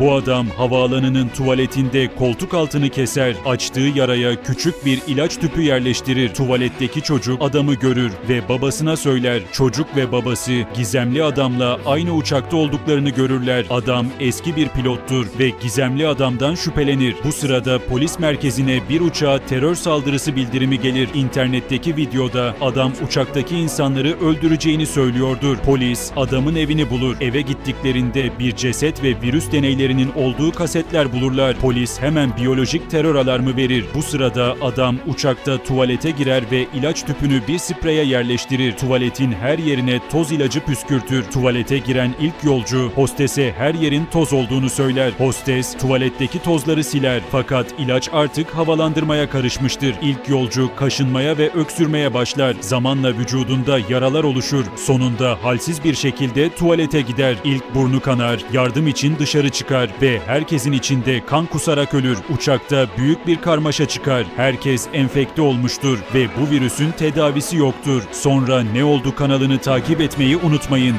Bu adam havaalanının tuvaletinde koltuk altını keser, açtığı yaraya küçük bir ilaç tüpü yerleştirir. Tuvaletteki çocuk adamı görür ve babasına söyler. Çocuk ve babası gizemli adamla aynı uçakta olduklarını görürler. Adam eski bir pilottur ve gizemli adamdan şüphelenir. Bu sırada polis merkezine bir uçağa terör saldırısı bildirimi gelir. İnternetteki videoda adam uçaktaki insanları öldüreceğini söylüyordur. Polis adamın evini bulur. Eve gittiklerinde bir ceset ve virüs deneylerinin olduğu kasetler bulurlar. Polis hemen biyolojik terör alarmı verir. Bu sırada adam uçakta tuvalete girer ve ilaç tüpünü bir spreye yerleştirir. Tuvaletin her yerine toz ilacı püskürtür. Tuvalete giren ilk yolcu hostese her yerin toz olduğunu söyler. Hostes tuvaletteki tozları siler fakat ilaç artık havalandırmaya karışmıştır. İlk yolcu kaşınmaya ve öksürmeye başlar. Zamanla vücudunda yaralar oluşur. Sonunda halsiz bir şekilde tuvalete gider. İlk burnu kanar, yardım için dışarı çıkar ve herkesin içinde kan kusarak ölür. Uçakta büyük bir karmaşa çıkar. Herkes enfekte olmuştur ve bu virüsün tedavisi yoktur. Sonra ne oldu kanalını takip etmeyi unutmayın.